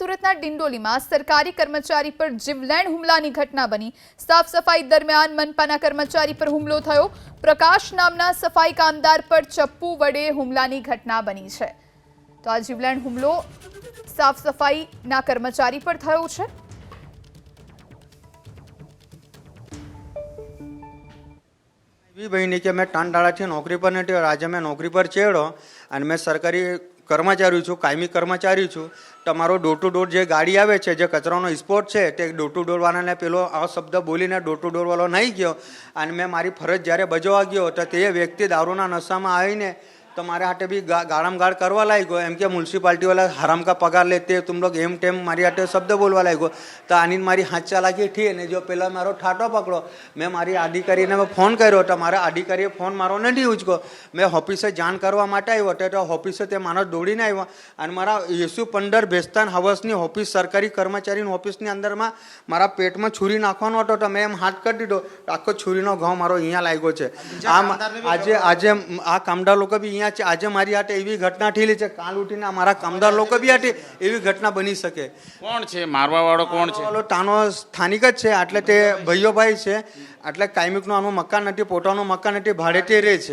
સુરતના ડિંડોલીમાં સરકારી કર્મચારી પર જીવલેણ હુમલાની ઘટના બની. સાફ સફાઈ દરમિયાન મનપાના કર્મચારી પર હુમલો થયો. પ્રકાશ નામના સફાઈ કામદાર પર ચપ્પુ વડે હુમલાની ઘટના બની છે. તો આ જીવલેણ હુમલો સાફ સફાઈના કર્મચારી પર થયો છે. એવી કે મેં ત્રણ દાડાથી નોકરી પર નથી આજે મેં નોકરી પર ચડ્યો અને મેં સરકારી કર્મચારી છું, કાયમી કર્મચારી છું, તમારો ડોર ટુ ડોર જે ગાડી આવે છે, જે કચરાનો સ્પોટ છે, તે ડોર ટુ ડોરવાળાને પેલો આ શબ્દ બોલીને ડોર ટુ ડોરવાળો નહીં ગયો. અને મેં મારી ફરજ જ્યારે બજવા ગયો તો તે વ્યક્તિ દારૂના નશામાં આવીને તો મારે હાથે બી ગાળમ ગાળ કરવા લાગ્યો એમ કે મ્યુનિસિપાલિટી વાળા હરામ કા પગાર લેતે તુમ લોગ એમ ટેમ મારી હાથે શબ્દ બોલવા લાગ્યો તો આની મારી હાથ લાગી ઠી અને જો પેલા મારો ઠાટો પકડો મેં મારી અધિકારીને ફોન કર્યો તો મારા અધિકારીએ ફોન મારો નથી ઉચકો મેં ઓફિસે જાણ કરવા માટે આવ્યો તો ઓફિસે તે માણસ દોડીને આવ્યો અને મારા યેસુ પંદર બેસ્તાન હવસની ઓફિસ સરકારી કર્મચારીની ઓફિસની અંદરમાં મારા પેટમાં છુરી નાખવાનો હતો તો મેં એમ હાથ કરી દીધો આખો છુરીનો ઘઉં મારો અહીંયા લાગ્યો છે આમ આજે આજે આ કામદાર લોકો બી અહીંયા છે. આજે મારી હાટે એવી ઘટના થયેલી છે કાલ ઉઠીને મારા કામદાર લોકો બી હાટે એવી ઘટના બની શકે. કોણ છે? મારવા વાળો કોણ છે? ઓલો તાનો સ્થાનિક જ છે એટલે તે ભાઈઓ ભાઈ છે. એટલે કાયમિકનું આનું મકાન નથી પોતાનું મકાન નથી ભાડે તે રહે છે.